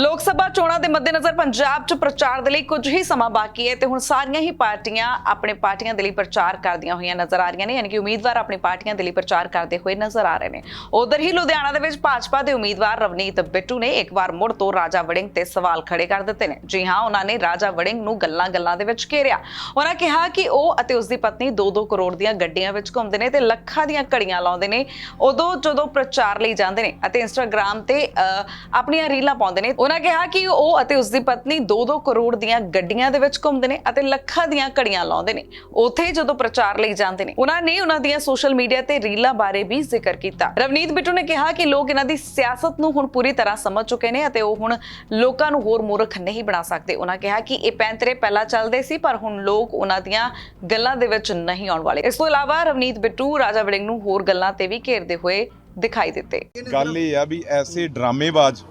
ਲੋਕ ਸਭਾ ਚੋਣਾਂ ਦੇ ਮੱਦੇਨਜ਼ਰ ਪੰਜਾਬ 'ਚ ਪ੍ਰਚਾਰ ਦੇ ਲਈ ਕੁਝ ਹੀ ਸਮਾਂ ਬਾਕੀ ਹੈ ਤੇ ਹੁਣ ਸਾਰੀਆਂ ਹੀ ਪਾਰਟੀਆਂ ਆਪਣੇ ਪਾਰਟੀਆਂ ਦੇ ਲਈ ਪ੍ਰਚਾਰ ਕਰਦੀਆਂ ਹੋਈਆਂ ਨਜ਼ਰ ਆ ਰਹੀਆਂ ਨੇ ਯਾਨੀ ਕਿ ਉਮੀਦਵਾਰ ਆਪਣੀ ਪਾਰਟੀਆਂ ਦੇ ਲਈ ਪ੍ਰਚਾਰ ਕਰਦੇ ਹੋਏ ਨਜ਼ਰ ਆ ਰਹੇ ਨੇ। ਉਧਰ ਹੀ ਲੁਧਿਆਣਾ ਦੇ ਵਿੱਚ ਭਾਜਪਾ ਦੇ ਉਮੀਦਵਾਰ ਰਵਨੀਤ ਬਿੱਟੂ ਨੇ ਇੱਕ ਵਾਰ ਮੁੜ ਤੋਂ ਰਾਜਾ ਵੜਿੰਗ ਤੇ ਸਵਾਲ ਖੜੇ ਕਰ ਦਿੱਤੇ ਨੇ। ਜੀ ਹਾਂ ਉਹਨਾਂ ਨੇ ਰਾਜਾ ਵੜਿੰਗ ਨੂੰ ਗੱਲਾਂ-ਗੱਲਾਂ ਦੇ ਵਿੱਚ ਘੇਰਿਆ। ਉਹਨਾਂ ਕਿਹਾ ਕਿ ਉਹ ਅਤੇ ਉਸ ਦੀ ਪਤਨੀ 2-2 ਕਰੋੜ ਦੀਆਂ ਗੱਡੀਆਂ ਵਿੱਚ ਘੁੰਮਦੇ ਨੇ ਤੇ ਲੱਖਾਂ ਦੀਆਂ ਘੜੀਆਂ ਲਾਉਂਦੇ ਨੇ ਉਦੋਂ ਜਦੋਂ ਪ੍ਰਚਾਰ ਲਈ ਜਾਂਦੇ ਨੇ ਅਤੇ ਇੰਸਟਾਗ੍ਰam ਤੇ ਅਹ, ਆਪਣੀਆਂ ਰੀਲਾਂ ਪਾਉਂਦੇ ਨੇ। ਉਹਨਾਂ ਕਿਹਾ ਕਿ ਉਹ ਅਤੇ ਉਸ ਦੀ ਪਤਨੀ 2-2 ਕਰੋੜ ਦੀਆਂ ਗੱਡੀਆਂ ਦੇ ਵਿੱਚ ਘੁੰਮਦੇ ਨੇ ਅਤੇ ਲੱਖਾਂ ਦੀਆਂ ਘੜੀਆਂ ਲਾਉਂਦੇ ਨੇ। ਉੱਥੇ ਜਦੋਂ ਪ੍ਰਚਾਰ ਲਈ ਜਾਂਦੇ ਨੇ ਉਹਨਾਂ ਨੇ ਉਹਨਾਂ ਦੀਆਂ ਸੋਸ਼ਲ ਮੀਡੀਆ ਤੇ ਰੀਲਾਂ ਬਾਰੇ ਵੀ ਜ਼ਿਕਰ ਕੀਤਾ। ਰਵਨੀਤ ਬਿੱਟੂ ਨੇ ਕਿਹਾ ਕਿ ਲੋਕ ਇਹਨਾਂ ਦੀ ਸਿਆਸਤ ਨੂੰ ਹੁਣ ਪੂਰੀ ਤਰ੍ਹਾਂ ਸਮਝ ਚੁੱਕੇ ਨੇ ਅਤੇ ਉਹ ਹੁਣ ਲੋਕਾਂ ਨੂੰ ਹੋਰ ਮੂਰਖ ਨਹੀਂ ਬਣਾ ਸਕਦੇ। ਉਹਨਾਂ ਕਿਹਾ ਕਿ ਇਹ ਪੈਂਤਰੇ ਪਹਿਲਾਂ ਚੱਲਦੇ ਸੀ, ਪਰ ਹੁਣ ਲੋਕ ਉਹਨਾਂ ਦੀਆਂ ਗੱਲਾਂ ਦੇ ਵਿੱਚ ਨਹੀਂ ਆਉਣ ਵਾਲੇ। ਇਸ ਤੋਂ ਇਲਾਵਾ ਰਵਨੀਤ ਬਿੱਟੂ ਰਾਜਾ ਵੜਿੰਗ ਨੂੰ ਹੋਰ ਗੱਲਾਂ ਤੇ ਵੀ ਘੇਰਦੇ ਹੋਏ ਦਿਖਾਈ ਦਿੱਤੇ। ਗੱਲ ਇਹ ਆ ਵੀ ਐਸੇ ਡਰਾਮੇਬਾਜ਼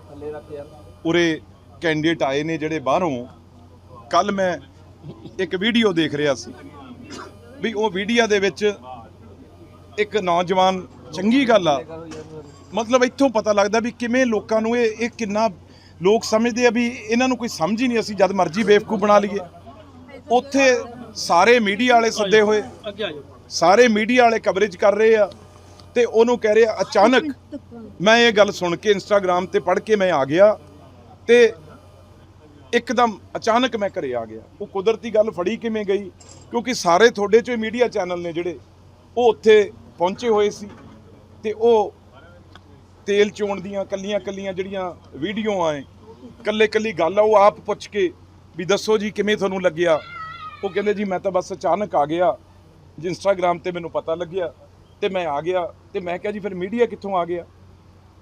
ਉਰੇ ਕੈਂਡੀਡੇਟ ਆਏ ਨੇ ਜਿਹੜੇ ਬਾਹਰੋਂ। ਕੱਲ ਮੈਂ ਇੱਕ ਵੀਡੀਓ ਦੇਖ ਰਿਹਾ ਸੀ ਵੀ ਉਹ ਵੀਡੀਓ ਦੇ ਵਿੱਚ ਇੱਕ ਨੌਜਵਾਨ ਚੰਗੀ ਗੱਲ ਆ। ਮਤਲਬ ਇੱਥੋਂ ਪਤਾ ਲੱਗਦਾ ਵੀ ਕਿਵੇਂ ਲੋਕਾਂ ਨੂੰ ਇਹ ਇਹ ਕਿੰਨਾ ਲੋਕ ਸਮਝਦੇ ਆ ਵੀ ਇਹਨਾਂ ਨੂੰ ਕੋਈ ਸਮਝ ਹੀ ਨਹੀਂ ਅਸੀਂ ਜਦ ਮਰਜ਼ੀ ਬੇਵਕੂਫ ਬਣਾ ਲਈਏ। ਉੱਥੇ ਸਾਰੇ ਮੀਡੀਆ ਵਾਲੇ ਸੱਦੇ ਹੋਏ। ਸਾਰੇ ਮੀਡੀਆ ਵਾਲੇ ਕਵਰੇਜ ਕਰ ਰਹੇ ਆ ਤੇ ਉਹਨੂੰ ਕਹਿ ਰਿਹਾ ਅਚਾਨਕ ਮੈਂ ਇਹ ਗੱਲ ਸੁਣ ਕੇ ਇੰਸਟਾਗ੍ਰam ਤੇ ਪੜ੍ਹ ਕੇ ਮੈਂ ਆ ਗਿਆ। ਤੇ ਇੱਕਦਮ ਅਚਾਨਕ ਮੈਂ ਘਰੇ ਆ ਗਿਆ। ਉਹ ਕੁਦਰਤੀ ਗੱਲ ਫੜੀ ਕਿਵੇਂ ਗਈ? ਕਿਉਂਕਿ ਸਾਰੇ ਤੁਹਾਡੇ ਚੋਂ ਮੀਡੀਆ ਚੈਨਲ ਨੇ ਜਿਹੜੇ, ਉਹ ਉੱਥੇ ਪਹੁੰਚੇ ਹੋਏ ਸੀ ਤੇ ਉਹ ਤੇਲ ਚੋਣ ਦੀਆਂ ਕੱਲੀਆਂ ਕੱਲੀਆਂ ਜਿਹੜੀਆਂ ਵੀਡੀਓ ਆਏ ਕੱਲੇ ਕੱਲੀ ਗੱਲ ਆ, ਉਹ ਆਪ ਪੁੱਛ ਕੇ ਵੀ ਦੱਸੋ ਜੀ ਕਿਵੇਂ ਤੁਹਾਨੂੰ ਲੱਗਿਆ? ਉਹ ਕਹਿੰਦੇ ਜੀ, ਮੈਂ ਤਾਂ ਬਸ ਅਚਾਨਕ ਆ ਗਿਆ ਜੀ ਇੰਸਟਾਗ੍ਰam ਤੇ ਮੈਨੂੰ ਪਤਾ ਲੱਗਿਆ ਤੇ ਮੈਂ ਆ ਗਿਆ ਤੇ ਮੈਂ ਕਿਹਾ ਜੀ, ਫਿਰ ਮੀਡੀਆ ਕਿੱਥੋਂ ਆ ਗਿਆ?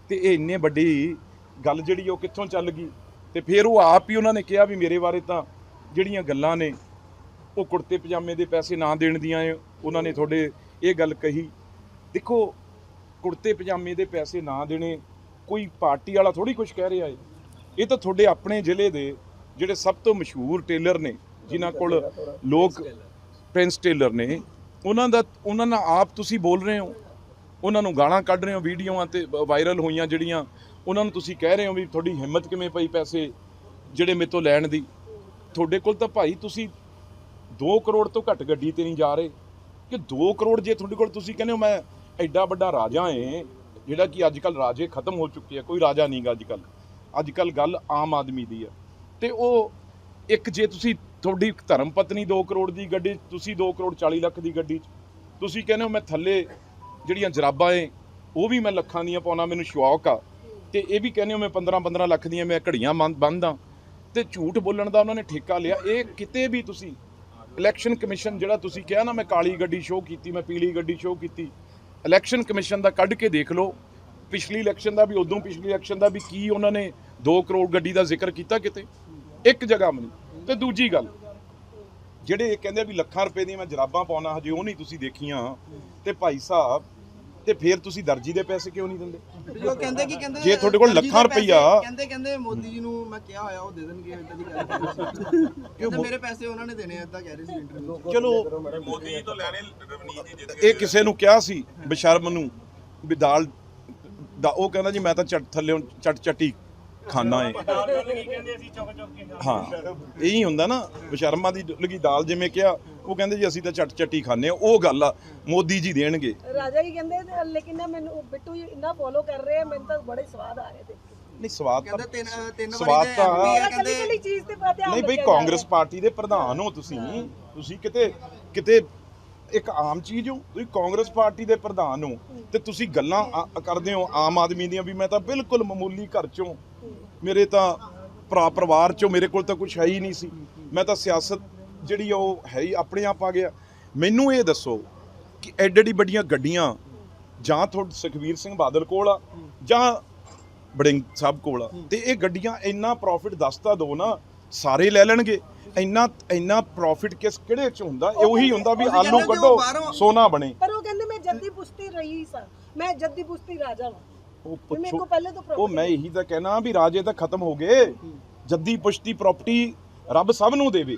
ਤੇ ਇਹ ਇੰਨੇ ਵੱਡੀ ਗੱਲ ਜਿਹੜੀ ਉਹ ਕਿੱਥੋਂ ਚੱਲ ਗਈ? ਤੇ ਫਿਰ ਉਹ ਆਪ ਹੀ ਉਹਨਾਂ ਨੇ ਕਿਹਾ ਵੀ ਮੇਰੇ ਬਾਰੇ ਤਾਂ ਜਿਹੜੀਆਂ ਗੱਲਾਂ ਨੇ, ਉਹ ਕੁੜਤੇ ਪਜਾਮੇ ਦੇ ਪੈਸੇ ਨਾ ਦੇਣ ਦੀਆਂ ਏ, ਉਹਨਾਂ ਨੇ ਤੁਹਾਡੇ ਇਹ ਗੱਲ ਕਹੀ। ਦੇਖੋ, ਕੁੜਤੇ ਪਜਾਮੇ ਦੇ ਪੈਸੇ ਨਾ ਦੇਣੇ ਕੋਈ ਪਾਰਟੀ ਵਾਲਾ ਥੋੜੀ ਕੁਝ ਕਹਿ ਰਿਹਾ ਏ। ਇਹ ਤਾਂ ਤੁਹਾਡੇ ਆਪਣੇ ਜ਼ਿਲ੍ਹੇ ਦੇ ਜਿਹੜੇ ਸਭ ਤੋਂ ਮਸ਼ਹੂਰ ਟੇਲਰ ਨੇ, ਜਿਨ੍ਹਾਂ ਕੋਲ ਲੋਕ ਪ੍ਰਿੰਸ ਟੇਲਰ ਨੇ, ਉਹਨਾਂ ਦਾ, ਉਹਨਾਂ ਨਾਲ ਆਪ ਤੁਸੀਂ ਬੋਲ ਰਹੇ ਹੋ। ਉਹਨਾਂ ਨੂੰ ਗਾਲਾਂ ਕੱਢ ਰਹੇ ਹੋ ਵੀਡੀਓਆਂ ਤੇ ਵਾਇਰਲ ਹੋਈਆਂ ਜਿਹੜੀਆਂ ਉਹਨਾਂ ਨੂੰ ਤੁਸੀਂ ਕਹਿ ਰਹੇ ਹੋ ਵੀ ਤੁਹਾਡੀ ਹਿੰਮਤ ਕਿਵੇਂ ਪਈ ਪੈਸੇ ਜਿਹੜੇ ਮੇਰੇ ਤੋਂ ਲੈਣ ਦੀ? ਤੁਹਾਡੇ ਕੋਲ ਤਾਂ ਭਾਈ ਤੁਸੀਂ 2 ਕਰੋੜ ਤੋਂ ਘੱਟ ਗੱਡੀ ਤੇ ਨਹੀਂ ਜਾ ਰਹੇ। ਕਿ 2 ਕਰੋੜ ਜੇ ਤੁਹਾਡੇ ਕੋਲ ਤੁਸੀਂ ਕਹਿੰਦੇ ਹੋ ਮੈਂ ਐਡਾ ਵੱਡਾ ਰਾਜਾ ਏ ਜਿਹੜਾ ਕਿ ਅੱਜ ਕੱਲ ਰਾਜੇ ਖਤਮ ਹੋ ਚੁੱਕੇ ਆ ਕੋਈ ਰਾਜਾ ਨਹੀਂਗਾ ਅੱਜ ਕੱਲ ਅੱਜ ਕੱਲ ਗੱਲ ਆਮ ਆਦਮੀ ਦੀ ਆ। ਤੇ ਉਹ ਇੱਕ ਜੇ ਤੁਸੀਂ ਤੁਹਾਡੀ ਧਰਮ ਪਤਨੀ 2 ਕਰੋੜ ਦੀ ਗੱਡੀ 'ਚ, ਤੁਸੀਂ 2 ਕਰੋੜ 40 ਲੱਖ ਦੀ ਗੱਡੀ 'ਚ ਤੁਸੀਂ ਕਹਿੰਦੇ ਹੋ ਮੈਂ ਥੱਲੇ ਜਿਹੜੀਆਂ ਜਰਾਬਾਂ ਏ ਉਹ ਵੀ ਮੈਂ ਲੱਖਾਂ ਦੀਆਂ ਪਾਉਣਾ ਮੈਨੂੰ ਸ਼ੌਕ ਆ। ਤੇ ਇਹ ਵੀ ਕਹਿੰਦੇ ਹੋ ਮੈਂ 15 15 ਲੱਖ ਦੀਆਂ ਮੈਂ ਘੜੀਆਂ ਬੰਦਾਂ ਤੇ ਝੂਠ ਬੋਲਣ ਦਾ ਉਹਨਾਂ ਨੇ ਠੇਕਾ ਲਿਆ। ਇਹ ਕਿਤੇ ਵੀ ਤੁਸੀਂ ਇਲੈਕਸ਼ਨ ਕਮਿਸ਼ਨ ਜਿਹੜਾ ਤੁਸੀਂ ਕਿਹਾ ਨਾ, ਮੈਂ ਕਾਲੀ ਗੱਡੀ ਸ਼ੋਅ ਕੀਤੀ, ਮੈਂ ਪੀਲੀ ਗੱਡੀ ਸ਼ੋਅ ਕੀਤੀ ਇਲੈਕਸ਼ਨ ਕਮਿਸ਼ਨ ਦਾ ਕੱਢ ਕੇ ਦੇਖ ਲਓ। ਪਿਛਲੀ ਇਲੈਕਸ਼ਨ ਦਾ ਵੀ, ਉਦੋਂ ਪਿਛਲੀ ਇਲੈਕਸ਼ਨ ਦਾ ਵੀ ਕੀ ਉਹਨਾਂ ਨੇ 2 ਕਰੋੜ ਗੱਡੀ ਦਾ ਜ਼ਿਕਰ ਕੀਤਾ ਕਿਤੇ? ਇੱਕ ਜਗ੍ਹਾ ਮਨੀ ਨਹੀਂ। ਤੇ ਦੂਜੀ ਗੱਲ, ਜਿਹੜੇ ਇਹ ਕਹਿੰਦੇ ਵੀ ਲੱਖਾਂ ਰੁਪਏ ਦੀਆਂ ਮੈਂ ਜਰਾਬਾਂ ਪਾਉਣਾ, ਹਜੇ ਉਹ ਨਹੀਂ ਤੁਸੀਂ ਦੇਖੀਆਂ। ਤੇ ਭਾਈ ਸਾਹਿਬ ਤੇ ਫਿਰ ਤੁਸੀਂ ਦਰਜੀ ਦੇ ਪੈਸੇ ਕਿਉਂ ਨਹੀਂ ਦਿੰਦੇ? ਜੋ ਕਹਿੰਦੇ ਕੀ ਕਹਿੰਦੇ ਜੇ ਤੁਹਾਡੇ ਕੋਲ ਲੱਖਾਂ ਦੇ ਰੁਪਈਆ- ਕਹਿੰਦੇ ਕਹਿੰਦੇ ਮੋਦੀ ਜੀ ਨੂੰ ਮੈਂ ਕਿਹਾ ਹੋਇਆ ਉਹ ਦੇ ਦੇਣਗੇ ਇਦਾਂ ਦੀ ਗੱਲ ਕਹਿੰਦੇ ਮੇਰੇ ਪੈਸੇ ਉਹਨਾਂ ਨੇ ਦੇਣੇ ਇਦਾਂ ਕਹਿ ਰਹੇ ਸੀ ਇੰਟਰਵਿਊ ਚਲੋ। ਇਹ ਕਿਸੇ ਨੂੰ ਕਿਹਾ ਸੀ ਬਸ਼ਰਮ ਨੂੰ ਵੀ ਦਾਲ ਦਾ ਉਹ ਕਹਿੰਦਾ ਜੀ ਮੈਂ ਤਾਂ ਚੱਟ ਥੱਲੇ ਚੱਟ ਚੱਟੀ ਖਾਣਾ ਏ। ਹਾਂ। ਇਹੀ ਹੁੰਦਾ ਨਾ ਬਸ਼ਰਮਾ ਦੀ ਲਗੀ ਦਾਲ ਜਿਵੇਂ ਕਿਹਾ ਉਹ ਕਹਿੰਦੇ ਜੀ ਅਸੀਂ ਤਾਂ ਚੱਟ ਚੱਟੀ ਖਾਂਦੇ ਆ ਉਹ ਗੱਲ ਆ ਮੋਦੀ ਜੀ ਦੇਣਗੇ। ਰਾਜਾ ਜੀ ਕਹਿੰਦੇ ਤੇ ਲੇਕਿਨ ਮੈਨੂੰ ਬਿੱਟੂ ਜੀ ਇੰਨਾ ਫੋਲੋ ਕਰ ਰਹੇ ਆ ਮੈਨੂੰ ਤਾਂ ਬੜੇ ਸਵਾਦ ਆ ਰਹੇ ਤੇ ਨਹੀਂ ਸਵਾਦ ਤਾਂ ਕਹਿੰਦੇ ਤਿੰਨ ਅਹ ਤਿੰਨ ਸਵਾਦ ਵਾਰੀ ਦੇ ਤਾਂ- ਨਹੀਂ ਬਈ ਕਾਂਗਰਸ। ਪਾਰਟੀ ਦੇ ਪ੍ਰਧਾਨ ਹੋ ਤੁਸੀਂ। ਤੁਸੀਂ ਕਿਤੇ ਕਿਤੇ ਇੱਕ ਆਮ ਚੀਜ਼ ਹੋ ਤੁਸੀਂ ਕਾਂਗਰਸ ਪਾਰਟੀ ਦੇ ਪ੍ਰਧਾਨ ਹੋ ਤੇ ਤੁਸੀਂ ਗੱਲਾਂ ਕਰਦੇ ਹੋ ਆਮ ਆਦਮੀ ਦੀਆਂ ਵੀ ਮੈਂ ਤਾਂ ਬਿਲਕੁਲ ਮਾਮੂਲੀ ਘਰ ਚੋਂ ਮੇਰੇ ਤਾਂ ਭਰਾ ਪਰਿਵਾਰ ਚੋਂ ਮੇਰੇ ਕੋਲ ਤਾਂ ਕੁਝ ਹੈ ਹੀ ਨਹੀਂ ਸੀ। ਮੈਂ ਤਾਂ ਸਿਆਸਤ ਜਿਹੜੀ ਉਹ ਹੈ ਹੀ ਆਪਣੇ ਆਪ ਆ ਗਿਆ। ਮੈਨੂੰ ਇਹ ਦੱਸੋ ਕਿ ਐਡੀ ਵੱਡੀਆਂ ਗੱਡੀਆਂ ਜਾਂ ਤੁਹਾਡੇ ਸੁਖਵੀਰ ਸਿੰਘ ਬਾਦਲ ਕੋਲ ਆ ਜਾਂ ਬੜਿੰਗ ਸਾਹਿਬ ਕੋਲ ਆ ਤੇ ਇਹ ਗੱਡੀਆਂ ਇੰਨਾ ਪ੍ਰੋਫਿਟ ਦੱਸਤਾ ਦੋ ਨਾ ਸਾਰੇ ਲੈ ਲੈਣਗੇ। ਇੰਨਾ ਇੰਨਾ ਪ੍ਰੋਫਿਟ ਕਿਸ ਕਿਹੜੇ ਚ ਹੁੰਦਾ? ਇਹ ਉਹੀ ਹੁੰਦਾ ਵੀ ਆਲੂ ਕੱਢੋ ਸੋਨਾ ਬਣੇ। ਪਰ ਉਹ ਕਹਿੰਦੇ ਮੈਂ ਜੱਦੀ ਪੁਸ਼ਤੀ ਰਹੀ ਸਾਂ। ਮੈਂ ਜੱਦੀ ਪੁਸ਼ਤੀ ਰਾਜਾ ਵਾਂ। ਉਹ ਮੇਰੇ ਪੁੱਛੋ। ਕੋਲ ਪਹਿਲੇ ਤੋਂ ਉਹ ਮੈਂ ਇਹੀ ਤਾਂ ਕਹਿਣਾ ਵੀ ਰਾਜੇ ਤਾਂ ਖਤਮ ਹੋ ਗਏ। ਜੱਦੀ ਪੁਸ਼ਤੀ ਪ੍ਰਾਪਰਟੀ ਰੱਬ ਸਭ ਨੂੰ ਦੇਵੇ।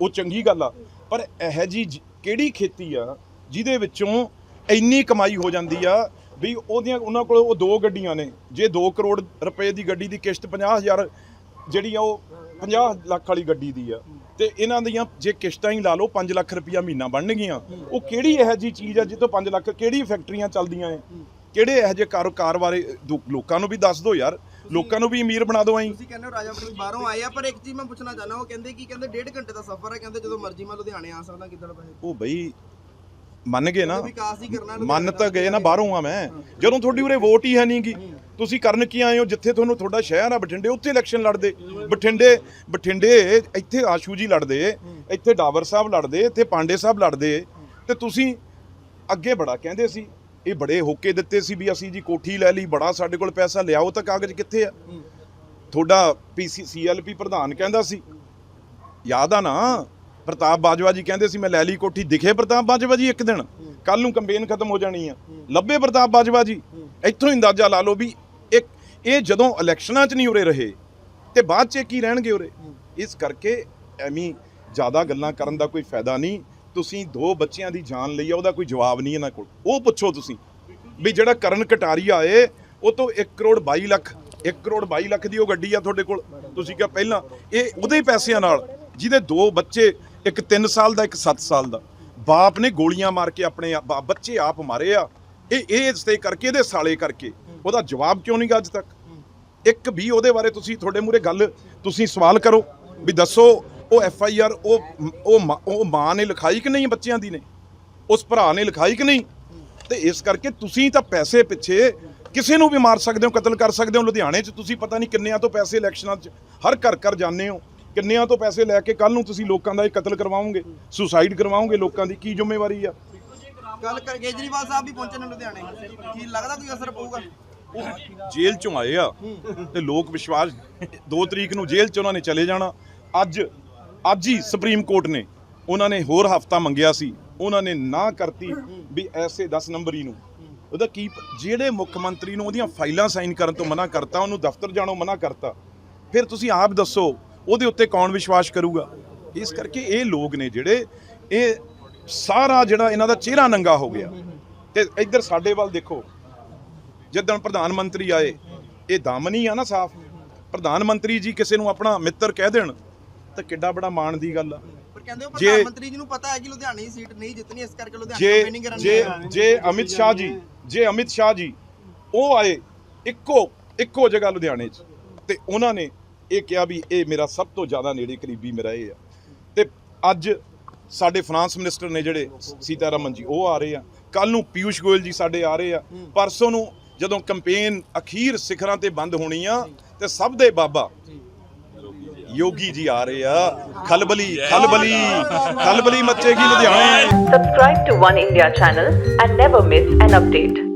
ਉਹ ਚੰਗੀ ਗੱਲ ਆ। ਪਰ ਇਹ ਜੀ ਕਿਹੜੀ ਖੇਤੀ ਆ ਜਿਹਦੇ ਵਿੱਚੋਂ ਇੰਨੀ ਕਮਾਈ ਹੋ ਜਾਂਦੀ ਆ ਵੀ ਉਹਦੀਆਂ, ਉਹਨਾਂ ਕੋਲ ਉਹ ਦੋ ਗੱਡੀਆਂ ਨੇ। ਜੇ 2 ਕਰੋੜ ਰੁਪਏ ਦੀ ਗੱਡੀ ਦੀ ਕਿਸ਼ਤ 50000 ਜਿਹੜੀ ਆ ਉਹ 50 ਲੱਖ ਵਾਲੀ ਗੱਡੀ ਦੀ ਆ। ਤੇ ਇਹਨਾਂ ਦੀਆਂ ਜੇ ਕਿਸ਼ਤਾਂ ਹੀ ਲਾ ਲਓ 5 ਲੱਖ ਰੁਪਇਆ ਮਹੀਨਾ ਬਣਨਗੀਆਂ। ਉਹ ਕਿਹੜੀ ਇਹੋ ਜੀ ਚੀਜ਼ ਆ ਜਿੱਥੋਂ 5 ਲੱਖ, ਕਿਹੜੀ ਫੈਕਟਰੀਆਂ ਚੱਲਦੀਆਂ ਐ ਕਿਹੜੇ ਇਹੋ ਜਿਹੇ ਕਾਰੋਬਾਰ ਬਾਰੇ ਦੋ- ਲੋਕਾਂ ਨੂੰ ਵੀ ਦੱਸ ਦਿਓ ਯਾਰ। ਲੋਕਾਂ ਨੂੰ ਵੀ ਅਮੀਰ ਬਣਾ ਦਿਓ ਐਂ ਤੁਸੀਂ ਕਹਿੰਦੇ ਹੋ ਰਾਜਾ ਵੜਿੰਗ ਬਾਹਰੋਂ ਆਏ ਆ ਪਰ ਇੱਕ ਚੀਜ਼ ਮੈਂ ਪੁੱਛਣਾ ਚਾਹਨਾ ਉਹ ਕਹਿੰਦੇ ਕੀ ਕਹਿੰਦੇ ਡੇਢ ਘੰਟੇ ਦਾ ਸਫ਼ਰ ਹੈ ਕਹਿੰਦੇ ਜਦੋਂ ਮਰਜ਼ੀ ਮੈਂ ਲੁਧਿਆਣੇ ਆ ਸਕਦਾ ਕਿੱਦਾਂ ਪੈਸੇ ਉਹ ਬਈ ਮੰਨ ਗਏ ਨਾ। ਵਿਕਾਸ ਹੀ ਕਰਨਾ ਮੰਨ ਤਾਂ ਗਏ ਨਾ ਬਾਹਰੋਂ ਆ ਮੈਂ। ਜਦੋਂ ਤੁਹਾਡੀ ਉਰੇ ਵੋਟ ਹੀ ਹੈ ਨਹੀਂਗੀ ਤੁਸੀਂ ਕਰਨ ਕੀ ਆਏ ਹੋ? ਜਿੱਥੇ ਤੁਹਾਨੂੰ ਤੁਹਾਡਾ ਸ਼ਹਿਰ ਆ ਬਠਿੰਡੇ ਉੱਥੇ ਇਲੈਕਸ਼ਨ ਲੜਦੇ। ਬਠਿੰਡੇ ਬਠਿੰਡੇ ਇੱਥੇ ਆਸ਼ੂ ਜੀ ਲੜਦੇ ਇੱਥੇ ਡਾਵਰ ਸਾਹਿਬ ਲੜਦੇ ਇੱਥੇ ਪਾਂਡੇ ਸਾਹਿਬ ਲੜਦੇ। ਤੇ ਤੁਸੀਂ ਅੱਗੇ ਬੜਾ ਕਹਿੰਦੇ ਸੀ। ਇਹ ਬੜੇ ਹੋਕੇ ਦਿੱਤੇ ਸੀ ਵੀ ਅਸੀਂ ਜੀ ਕੋਠੀ ਲੈ ਲਈ ਬੜਾ ਸਾਡੇ ਕੋਲ ਪੈਸਾ ਲਿਆਓ ਤਾਂ ਕਾਗਜ਼ ਕਿੱਥੇ ਆ? ਤੁਹਾਡਾ ਪੀਸੀ ਸੀਐਲਪੀ ਪ੍ਰਧਾਨ ਕਹਿੰਦਾ ਸੀ। ਯਾਦ ਆ ਨਾ ਪ੍ਰਤਾਪ ਬਾਜਵਾ ਜੀ ਕਹਿੰਦੇ ਸੀ ਮੈਂ ਲੈ ਲਈ ਕੋਠੀ। ਦਿਖੇ ਪ੍ਰਤਾਪ ਬਾਜਵਾ ਜੀ ਇੱਕ ਦਿਨ। ਕੱਲ ਨੂੰ ਕੰਪੇਨ ਖਤਮ ਹੋ ਜਾਣੀ ਆ। ਲੱਭੇ ਪ੍ਰਤਾਪ ਬਾਜਵਾ ਜੀ। ਇੱਥੋਂ ਹੀ ਅੰਦਾਜ਼ਾ ਲਾ ਲਓ ਵੀ ਇੱਕ ਇਹ ਜਦੋਂ ਇਲੈਕਸ਼ਨਾਂ 'ਚ ਨਹੀਂ ਉਰੇ ਰਹੇ ਤੇ ਬਾਅਦ 'ਚ ਕੀ ਰਹਿਣਗੇ ਉਰੇ? ਇਸ ਕਰਕੇ ਐਵੇਂ ਜ਼ਿਆਦਾ ਗੱਲਾਂ ਕਰਨ ਦਾ ਕੋਈ ਫਾਇਦਾ ਨਹੀਂ। ਤੁਸੀਂ ਦੋ ਬੱਚਿਆਂ ਦੀ ਜਾਨ ਲਈ ਆ, ਉਹਦਾ ਕੋਈ ਜਵਾਬ ਨਹੀਂ ਇਹਨਾਂ ਕੋਲ। ਉਹ ਪੁੱਛੋ ਤੁਸੀਂ ਵੀ ਜਿਹੜਾ ਕਰਨ ਕਟਾਰੀਆ ਏ ਉਹ ਤੋਂ 1 ਕਰੋੜ 22 ਲੱਖ 1 ਕਰੋੜ 22 ਲੱਖ ਦੀ ਉਹ ਗੱਡੀ ਆ ਤੁਹਾਡੇ ਕੋਲ। ਤੁਸੀਂ ਕਿਹਾ ਪਹਿਲਾਂ, ਇਹ ਉਹਦੇ ਪੈਸਿਆਂ ਨਾਲ, ਜਿਹਦੇ ਦੋ ਬੱਚੇ, ਇੱਕ 3 ਸਾਲ ਦਾ, ਇੱਕ 7 ਸਾਲ ਦਾ। ਬਾਪ ਨੇ ਗੋਲੀਆਂ ਮਾਰ ਕੇ ਆਪਣੇ ਬੱਚੇ ਆਪ ਮਾਰੇ ਆ। ਇਹ ਇਹ ਇਸਤੇ ਕਰਕੇ, ਇਹਦੇ ਸਾਲੇ ਕਰਕੇ। ਉਹਦਾ ਜਵਾਬ ਕਿਉਂ ਨਹੀਂ ਗਾ ਅੱਜ ਤੱਕ? ਇੱਕ ਵੀ ਉਹਦੇ ਬਾਰੇ ਤੁਸੀਂ, ਤੁਹਾਡੇ ਮੂਰੇ ਗੱਲ, ਤੁਸੀਂ ਸਵਾਲ ਕਰੋ ਵੀ ਦੱਸੋ ਉਹ ਐਫ ਆਈ ਆਰ ਉਹ ਉਹ ਮਾਂ- ਉਹ ਮਾਂ ਨੇ ਲਿਖਾਈ ਕਿ ਨਹੀਂ ਬੱਚਿਆਂ ਦੀ ਨੇ? ਉਸ ਭਰਾ ਨੇ ਲਿਖਾਈ ਕਿ ਨਹੀਂ? ਤੇ ਇਸ ਕਰਕੇ ਤੁਸੀਂ ਤਾਂ ਪੈਸੇ ਪਿੱਛੇ ਕਿਸੇ ਨੂੰ ਵੀ ਮਾਰ ਸਕਦੇ ਹੋ ਕਤਲ ਕਰ ਸਕਦੇ ਹੋ। ਲੁਧਿਆਣੇ 'ਚ ਤੁਸੀਂ ਪਤਾ ਨਹੀਂ ਕਿੰਨਿਆਂ ਤੋਂ ਪੈਸੇ ਇਲੈਕਸ਼ਨਾਂ 'ਚ ਹਰ ਘਰ ਘਰ ਜਾਂਦੇ ਹੋ। ਕਿੰਨਿਆਂ ਤੋਂ ਪੈਸੇ ਲੈ ਕੇ ਕੱਲ ਨੂੰ ਤੁਸੀਂ ਲੋਕਾਂ ਦਾ ਇਹ ਕਤਲ ਕਰਵਾਓਗੇ? ਸੁਸਾਈਡ ਕਰਵਾਓਗੇ ਲੋਕਾਂ ਦੀ? ਕੀ ਜ਼ਿੰਮੇਵਾਰੀ ਆ? ਗੱਲ ਕਰ ਕੇਜਰੀਵਾਲ ਸਾਹਿਬ ਵੀ ਪਹੁੰਚੇ ਨੇ ਲੁਧਿਆਣੇ। ਕੀ ਲੱਗਦਾ ਕੋਈ ਅਸਰ ਪਊਗਾ? ਜੇਲ੍ਹ ਚੋਂ ਆਏ ਆ ਤੇ ਲੋਕ ਵਿਸ਼ਵਾਸ 2 ਤਰੀਕ ਨੂੰ ਜੇਲ੍ਹ ਚ ਉਹਨਾਂ ਨੇ ਚਲੇ ਜਾਣਾ। ਅੱਜ ਅੱਜ ਹੀ ਸੁਪਰੀਮ ਕੋਰਟ ਨੇ ਉਹਨਾਂ ਨੇ ਹੋਰ ਹਫਤਾ ਮੰਗਿਆ ਸੀ। ਉਹਨਾਂ ਨੇ ਨਾ ਕਰਤੀ ਵੀ ਐਸੇ 10 ਨੰਬਰੀ ਨੂੰ। ਉਹਦਾ ਕੀ ਜਿਹੜੇ ਮੁੱਖ ਮੰਤਰੀ ਨੂੰ ਉਹਦੀਆਂ ਫਾਈਲਾਂ ਸਾਈਨ ਕਰਨ ਤੋਂ ਮਨਾ ਕਰਤਾ, ਉਹਨੂੰ ਦਫ਼ਤਰ ਜਾਣੋਂ ਮਨਾ ਕਰਤਾ, ਫਿਰ ਤੁਸੀਂ ਆਪ ਦੱਸੋ ਉਹਦੇ ਉੱਤੇ ਕੌਣ ਵਿਸ਼ਵਾਸ ਕਰੂਗਾ? ਇਸ ਕਰਕੇ ਇਹ ਲੋਕ ਨੇ ਜਿਹੜੇ, ਇਹ ਸਾਰਾ ਜਿਹੜਾ ਇਹਨਾਂ ਦਾ ਚਿਹਰਾ ਨੰਗਾ ਹੋ ਗਿਆ। ਤੇ ਇੱਧਰ ਸਾਡੇ ਵੱਲ ਦੇਖੋ, ਜਿੱਦਣ ਪ੍ਰਧਾਨ ਮੰਤਰੀ ਆਏ, ਇਹ ਦਮ ਆ ਨਾ ਸਾਫ਼। ਪ੍ਰਧਾਨ ਮੰਤਰੀ ਜੀ ਕਿਸੇ ਨੂੰ ਆਪਣਾ ਮਿੱਤਰ ਕਹਿ ਦੇਣ ਤਾਂ ਕਿੱਡਾ ਬੜਾ ਮਾਣ ਦੀ ਗੱਲ ਆ। ਪਰ ਕਹਿੰਦੇ ਉਹ ਪ੍ਰਧਾਨ ਮੰਤਰੀ ਜੀ ਨੂੰ ਪਤਾ ਹੈ ਕਿ ਲੁਧਿਆਣੇ ਦੀ ਸੀਟ ਨਹੀਂ ਜਿੱਤਣੀ ਇਸ ਕਰਕੇ ਲੁਧਿਆਣੇ ਕੰਪੇਨਿੰਗ ਕਰਨ ਜੇ ਜੇ ਅਮਿਤ ਸ਼ਾਹ ਜੀ ਜੇ ਅਮਿਤ ਸ਼ਾਹ ਜੀ ਉਹ ਆਏ ਇੱਕੋ ਇੱਕੋ ਜਗ੍ਹਾ ਲੁਧਿਆਣੇ 'ਚ ਤੇ ਉਹਨਾਂ ਨੇ ਇਹ ਕਿਹਾ ਵੀ ਇਹ ਮੇਰਾ ਸਭ ਤੋਂ ਜ਼ਿਆਦਾ ਨੇੜੇ ਕਰੀਬੀ ਮੇਰਾ ਇਹ ਆ। ਤੇ ਅੱਜ ਸਾਡੇ ਫਰਾਂਸ ਮਿਨਿਸਟਰ ਨੇ ਜਿਹੜੇ ਸੀਤਾਰਮਨ ਜੀ ਉਹ ਆ ਰਹੇ ਆ। ਕੱਲ ਨੂੰ ਪਿਊਸ਼ ਗੋਇਲ ਜੀ ਸਾਡੇ ਆ ਰਹੇ ਆ। ਪਰਸੋਂ ਨੂੰ ਜਦੋਂ ਕੈਂਪੇਨ ਅਖੀਰ ਸਿਖਰਾਂ ਤੇ ਬੰਦ ਹੋਣੀ ਆ ਤੇ ਸਭ ਦੇ ਬਾਬਾ ਯੋਗੀ ਜੀ ਆ ਰਹੇ ਆ ਖਲਬਲੀ ਖਲਬਲੀ ਖਲਬਲੀ ਮੱਚੇਗੀ ਲੁਧਿਆਣੇ Subscribe to One India channel and never miss an update.